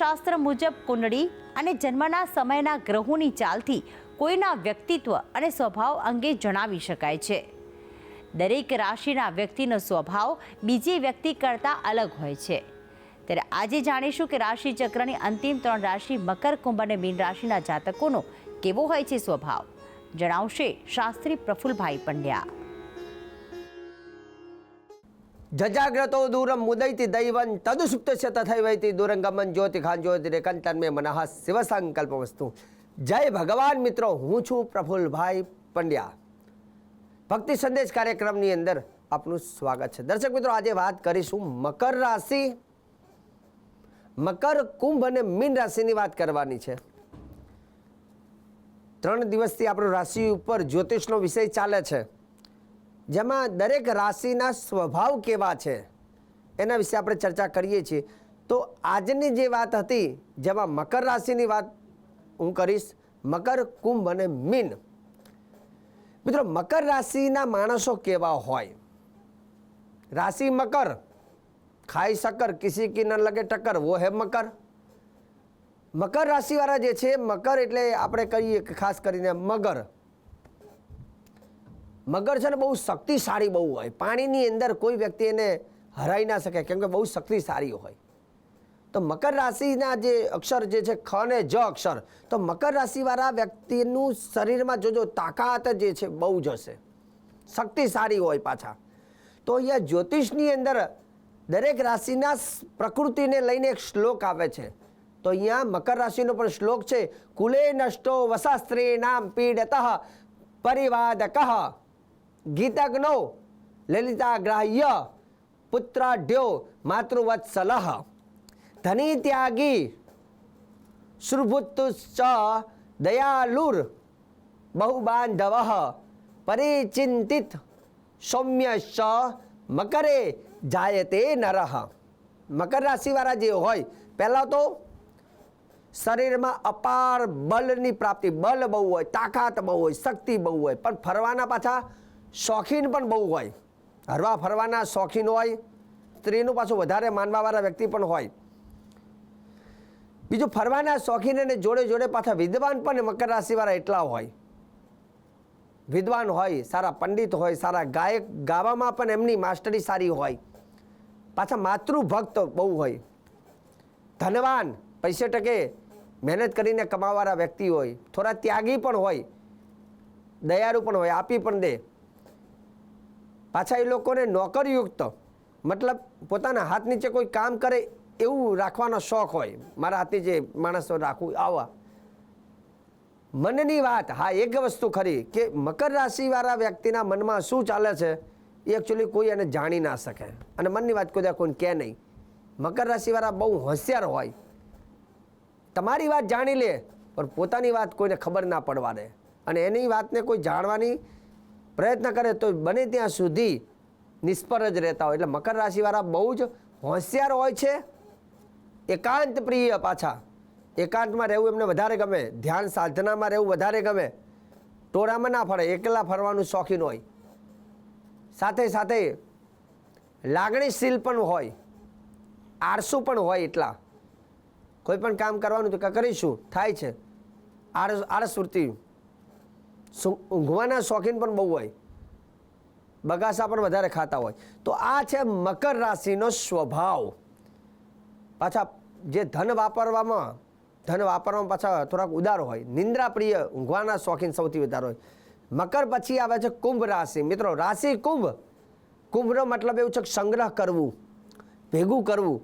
જ્યોતિષશાસ્ત્ર મુજબ કુંડળી અને જન્મના સમયના ગ્રહોની ચાલથી કોઈના વ્યક્તિત્વ અને સ્વભાવ અંગે જણાવી શકાય છે. દરેક રાશિના વ્યક્તિનો સ્વભાવ બીજી વ્યક્તિ કરતાં અલગ હોય છે. ત્યારે આજે જાણીશું કે રાશિ ચક્રની અંતિમ ત્રણ રાશિ મકર, કુંભ અને મીન રાશિના જાતકોનો કેવો હોય છે સ્વભાવ? જણાવશે શાસ્ત્રી પ્રફુલભાઈ પંડ્યા. જજાગ્રતો દૂરમ મુદૈતિ દૈવન તદુસુપ્તસ્ય તથૈવૈતિ દૂરંગમન જ્યોતિ ખાન જ્યોતિરેકંતન મે મનઃ શિવ સંકલ્પ વસ્તુ જય ભગવાન મિત્રો હું છું પ્રફુલભાઈ પંડ્યા ભક્તિ સંદેશ કાર્યક્રમની અંદર આપનું સ્વાગત છે દર્શક મિત્રો આજે વાત કરીશું મકર રાશિ મકર કુંભ અને મીન રાશિની વાત કરવાની છે ત્રણ દિવસથી આપણું રાશિ ઉપર જ્યોતિષનો વિષય ચાલે છે। જેમાં દરેક રાશિના સ્વભાવ કેવા છે, એના વિશે આપણે ચર્ચા કરીએ છીએ. તો આજની જે વાત હતી, જેમાં મકર રાશિની વાત હું કરીશ, મકર, કુંભ અને મીન. મિત્રો, મકર રાશિના માણસો કેવા હોય? રાશિ મકર, ખાઈ શક્કર, કિસી કી ન લગે ટક્કર, વો હે મકર. મકર રાશિવાળા જે છે, મકર એટલે આપણે કહીએ કે ખાસ કરીને મગર. મગર છે ને બહુ શક્તિશાળી બહુ હોય. પાણીની અંદર કોઈ વ્યક્તિ એને હરાઈ ના શકે, કેમ કે બહુ શક્તિશાળી હોય. તો મકર રાશિના જે અક્ષર જે છે, ખ ને જ અક્ષર, તો મકર રાશિવાળા વ્યક્તિનું શરીરમાં જોજો તાકાત જે છે બહુ જ હશે. શક્તિશાળી હોય પાછા. તો અહીંયા જ્યોતિષની અંદર દરેક રાશિના પ્રકૃતિને લઈને એક શ્લોક આવે છે. તો અહીંયા મકર રાશિનો પણ શ્લોક છે, કુલે નષ્ટો વસાસ્ત્રી નામ પીડત પરિવાદક. ગીતજ્ઞો લલિતાગ્રાહ્ય પુત્રાઢ્યો માતૃવત્સલ ધની ત્યાગી શ્રુભુતુશ્ચ દયાલુર બહુબાંધવ પરિચિંતિત સૌમ્યશ્ચ મકરે જાયતે નરઃ. મકર રાશિવાળા જે હોય, પહેલાં તો શરીરમાં અપાર બળની પ્રાપ્તિ, બળ બહુ હોય, તાકાત બહુ હોય, શક્તિ બહુ હોય, પણ ફરવાના પાછા શોખીન પણ બહુ હોય. હરવા ફરવાના શોખીન હોય, સ્ત્રીનું પાછું વધારે માનવાવાળા વ્યક્તિ પણ હોય. બીજું ફરવાના શોખીન અને જોડે જોડે પાછા વિદ્વાન પણ મકર રાશિવાળા એટલા હોય. વિદ્વાન હોય, સારા પંડિત હોય, સારા ગાયક ગાવામાં પણ એમની માસ્ટરી સારી હોય. પાછા માતૃભક્ત બહુ હોય. ધનવાન, પૈસે ટકે મહેનત કરીને કમાવાળા વ્યક્તિ હોય. થોડા ત્યાગી પણ હોય. દયાળુ પણ હોય, આપી પણ દે. પાછા એ લોકોને નોકરયુક્ત, મતલબ પોતાના હાથ નીચે કોઈ કામ કરે એવું રાખવાનો શોખ હોય. મારા હાથ નીચે માણસો રાખવું, આવા. મનની વાત, હા, એક વસ્તુ ખરી કે મકર રાશિવાળા વ્યક્તિના મનમાં શું ચાલે છે, એ એકચ્યુઅલી કોઈ એને જાણી ના શકે. અને મનની વાત કોઈ કોઈને કહે નહીં. મકર રાશિવાળા બહુ હોશિયાર હોય. તમારી વાત જાણી લે, પણ પોતાની વાત કોઈને ખબર ના પડવા દે. અને એની વાતને કોઈ જાણવાની પ્રયત્ન કરે તો બને ત્યાં સુધી નિષ્ફળ જ રહેતા હોય. એટલે મકર રાશિવાળા બહુ જ હોશિયાર હોય છે. એકાંત પ્રિય પાછા. એકાંતમાં રહેવું એમને વધારે ગમે. ધ્યાન સાધનામાં રહેવું વધારે ગમે. ટોળામાં ના ફરે. એકલા ફરવાનું શોખીન હોય. સાથે સાથે લાગણીશીલ પણ હોય. આળસુ પણ હોય એટલા. કોઈ પણ કામ કરવાનું તો કરીશું. થાય છે. આળસ આળસ વૃત્તિ ઊંઘવાના શોખીન પણ બહુ હોય. બગાસા પણ વધારે ખાતા હોય. તો આ છે મકર રાશિનો સ્વભાવ. પાછા જે ધન વાપરવામાં ધન વાપરવામાં પાછા થોડાક ઉદાર હોય. નિંદ્રા પ્રિય ઊંઘવાના શોખીન સૌથી વધારે હોય. મકર પછી આવે છે કુંભ રાશિ. મિત્રો, રાશિ કુંભ. કુંભનો મતલબ એવું છે કે સંગ્રહ કરવું, ભેગું કરવું.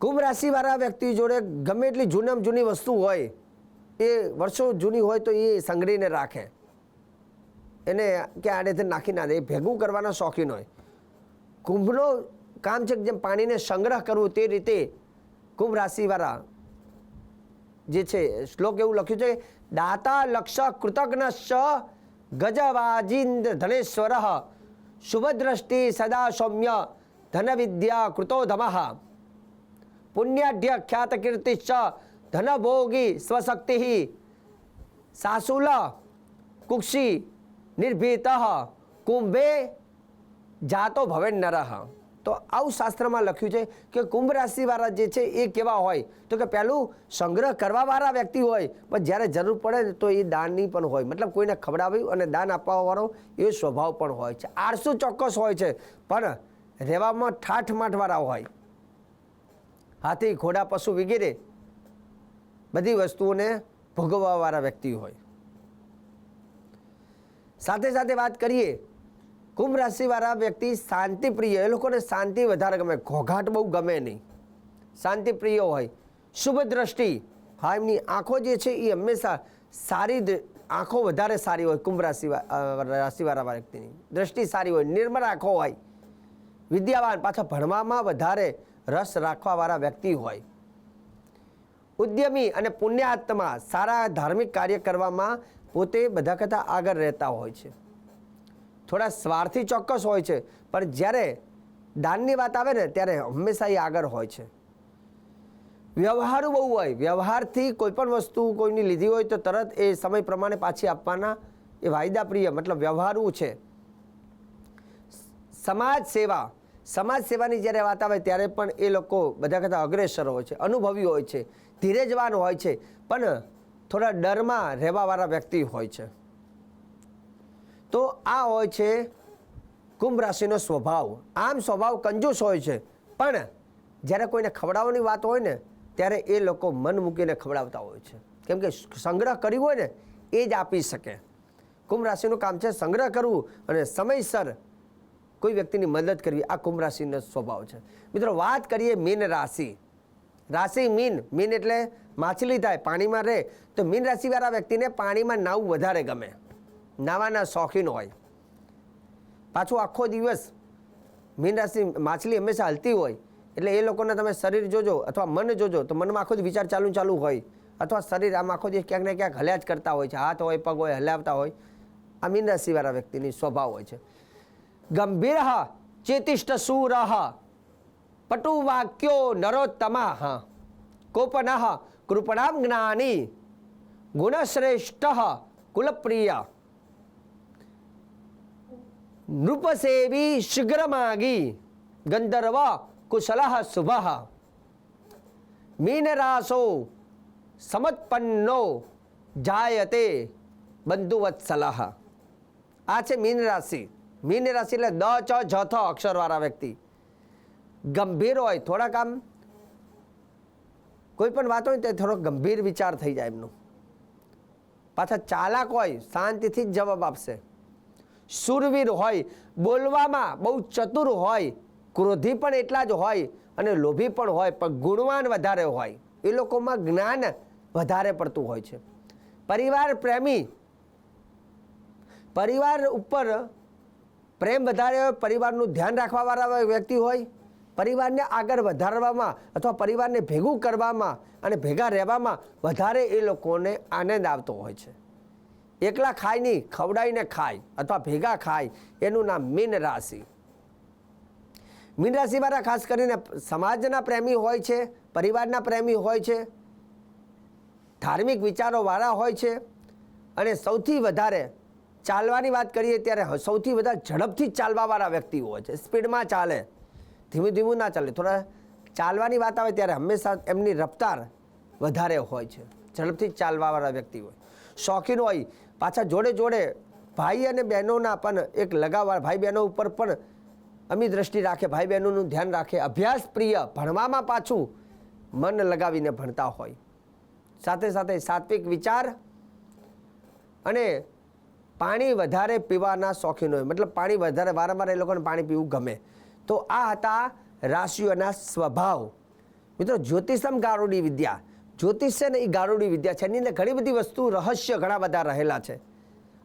કુંભ રાશિવાળા વ્યક્તિ જોડે ગમે એટલી જૂનામાં જૂની વસ્તુ હોય એ વર્ષો જૂની હોય તો એ સંગ્રહીને રાખે. એને કે આડેથી નાખી ના દે. ભેગું કરવાના શોખીન હોય. કુંભનો કામ છે જેમ પાણીને સંગ્રહ કરવું તે રીતે કુંભ રાશિવાળા જે છે, શ્લોક એવું લખ્યું છે, દાતા લક્ષ કૃતજ્ઞ ગજવાજિંદ ધનેશ્વર, શુભદ્રષ્ટિ સદા સૌમ્ય ધન વિદ્યા કૃતોધમ. પુણ્યાઢ્ય ખ્યાત કીર્તિશ્ચ ધનભોગી સ્વશક્તિ સાસુલ કુક્ષી નિર્ભીત કુંભે જાતો ભવે નર તો આવું શાસ્ત્રમાં લખ્યું છે કે કુંભ રાશિવાળા જે છે એ કેવા હોય? તો કે પહેલું સંગ્રહ કરવાવાળા વ્યક્તિ હોય, પણ જ્યારે જરૂર પડે તો એ દાનની પણ હોય. મતલબ કોઈને ખવડાવ્યું અને દાન આપવાવાળો એ સ્વભાવ પણ હોય છે. આળસુ ચોક્કસ હોય છે, પણ રહેવામાં ઠાઠમાઠવાળા હોય. હાથી, ઘોડા, પશુ વગેરે બધી વસ્તુઓને ભોગવવાવાળા વ્યક્તિ હોય. સાથે સાથે વાત કરીએ, કુંભ રાશિવાળા વ્યક્તિ શાંતિપ્રિય, એ લોકોને શાંતિ વધારે ગમે, ઘોઘાટ બહુ ગમે નહીં. શાંતિપ્રિય હોય, શુભ દ્રષ્ટિ, હા, એમની આંખો જે છે એ હંમેશા સારી આંખો વધારે સારી હોય કુંભ રાશિ રાશિવાળા વ્યક્તિની. દ્રષ્ટિ સારી હોય, નિર્મળ આંખો હોય, વિદ્યાવાન, પાછા ભણવામાં વધારે રસ રાખવાવાળા વ્યક્તિ હોય. ઉદ્યમી અને પુણ્યાત્મા સારા ધાર્મિક કાર્ય કરવામાં પોતે બધા કરતાં આગળ રહેતા હોય છે. થોડા સ્વાર્થી ચોક્કસ હોય છે, પણ જ્યારે દાનની વાત આવે ને, ત્યારે હંમેશા એ આગળ હોય છે. વ્યવહારુ બહુ હોય, વ્યવહારથી કોઈ પણ વસ્તુ કોઈની લીધી હોય તો તરત એ સમય પ્રમાણે પાછી આપવાના એ વાયદા પ્રિય મતલબ વ્યવહારુ છે. સમાજ સેવા, સમાજ સેવાની જ્યારે વાત આવે ત્યારે પણ એ લોકો બધા કરતાં અગ્રેસર હોય છે, અનુભવી હોય છે. ધીરજવાન હોય છે, પણ થોડા ડરમાં રહેવાવાળા વ્યક્તિ હોય છે. તો આ હોય છે કુંભ રાશિનો સ્વભાવ. આમ સ્વભાવ કંજૂસ હોય છે, પણ જ્યારે કોઈને ખવડાવવાની વાત હોય ને, ત્યારે એ લોકો મન મૂકીને ખવડાવતા હોય છે. કેમ કે સંગ્રહ કર્યું હોય ને, એ જ આપી શકે. કુંભ રાશિનું કામ છે સંગ્રહ કરવું અને સમયસર કોઈ વ્યક્તિની મદદ કરવી. આ કુંભ રાશિનો સ્વભાવ છે. મિત્રો, વાત કરીએ મીન રાશિ. રાશિ મીન મીન એટલે માછલી થાય, પાણીમાં રહે. તો મીન રાશિવાળા વ્યક્તિને પાણીમાં નાવું વધારે ગમે. નાવાના શોખીન હોય. પાછું આખો દિવસ મીન રાશિ, માછલી હંમેશા હલતી હોય. એટલે એ લોકોના તમે શરીર જોજો અથવા મન જોજો, તો મનમાં આખો જ વિચાર ચાલુ ચાલુ હોય. અથવા શરીર આમ આખો દિવસ ક્યાંક ને ક્યાંક હલ્યા જ કરતા હોય છે. હાથ હોય, પગ હોય, હલાવતા હોય. આ મીન રાશિવાળા વ્યક્તિની સ્વભાવ હોય છે. ગંભીર ચેતિષ્ઠ સુર. પટુવાક્યો નરોત્તમાહ કોપન કૃપણામ જ્ઞાની ગુણશ્રેષ્ઠ કુલપ્રિય નૃપસેવી શીઘ્રમાગી ગંધર્વ કુશલ શુભ મીનરાસો સમત્પન્નો જાયતે બંધુવત્સલ આ છે મીન રાશિ મીન રાશિ એટલે દ ચ જ થ અક્ષરવાળા વ્યક્તિ ગંભીર હોય થોડાક આમ કોઈ પણ વાત હોય તે થોડો ગંભીર વિચાર થઈ જાય એમનો. પાછા ચાલાક હોય, શાંતિથી જ જવાબ આપશે. સુરવીર હોય, બોલવામાં બહુ ચતુર હોય, ક્રોધી પણ એટલા જ હોય અને લોભી પણ હોય, પણ ગુણવાન વધારે હોય. એ લોકોમાં જ્ઞાન વધારે પડતું હોય છે. પરિવાર પ્રેમી, પરિવાર ઉપર પ્રેમ વધારે હોય, પરિવારનું ધ્યાન રાખવાવાળા વ્યક્તિ હોય પરિવારને આગળ વધારવામાં અથવા પરિવારને ભેગું કરવામાં અને ભેગા રહેવામાં વધારે એ લોકોને આનંદ આવતો હોય છે. એકલા ખાય નહીં, ખવડાવીને ખાય અથવા ભેગા ખાય, એનું નામ મીન રાશિ. મીન રાશિવાળા ખાસ કરીને સમાજના પ્રેમી હોય છે, પરિવારના પ્રેમી હોય છે, ધાર્મિક વિચારોવાળા હોય છે અને સૌથી વધારે ચાલવાની વાત કરીએ ત્યારે સૌથી વધારે ઝડપથી ચાલવાવાળા વ્યક્તિ હોય છે. સ્પીડમાં ચાલે ધીમું ધીમું ના ચાલે. થોડા ચાલવાની વાત આવે ત્યારે હંમેશા એમની રફતાર વધારે હોય છે. ઝડપથી ચાલવાવાળા વ્યક્તિ હોય. શોખીન હોય. પાછા જોડે જોડે ભાઈ અને બહેનોના પણ એક લગાવવા ભાઈ બહેનો ઉપર પણ અમી દ્રષ્ટિ રાખે ભાઈ બહેનોનું ધ્યાન રાખે. અભ્યાસ પ્રિય ભણવામાં પાછું મન લગાવીને ભણતા હોય. સાથે સાથે સાત્વિક વિચાર અને પાણી વધારે પીવાના શોખીન હોય. મતલબ પાણી વધારે, વારંવાર એ લોકોને પાણી પીવું ગમે. તો આ હતા રાશિઓના સ્વભાવ. મિત્રો, જ્યોતિષમ ગારુડી વિદ્યા. જ્યોતિષ ને એ ગારુડી વિદ્યા છે. એની અંદર ઘણી બધી વસ્તુ, રહસ્ય ઘણા બધા રહેલા છે.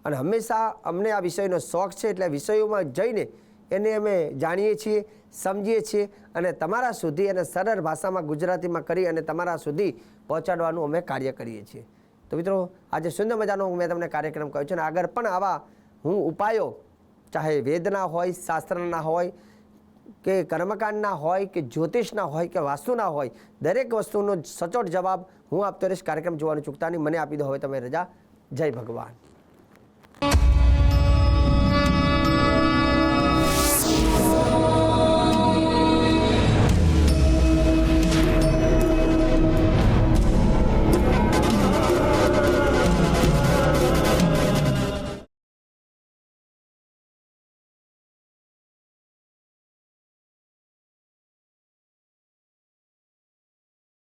અને હંમેશા અમને આ વિષયનો શોખ છે એટલે વિષયોમાં જઈને એને અમે જાણીએ છીએ, સમજીએ છીએ અને તમારા સુધી અને સરળ ભાષામાં ગુજરાતીમાં કરી અને તમારા સુધી પહોંચાડવાનું અમે કાર્ય કરીએ છીએ. તો મિત્રો, આજે સુંદર મજાનો મેં તમને કાર્યક્રમ કહ્યો છે અને આગળ પણ આવા હું ઉપાયો, ચાહે વેદના હોય, શાસ્ત્રના હોય કે કર્મકાંડના હોય કે જ્યોતિષના હોય કે વાસ્તુના હોય, દરેક વસ્તુનો સચોટ જવાબ હું આપતો રહીશ કાર્યક્રમ જોવાનું ચૂકતા નહીં. મને આપી દો હવે તમે રજા. જય ભગવાન.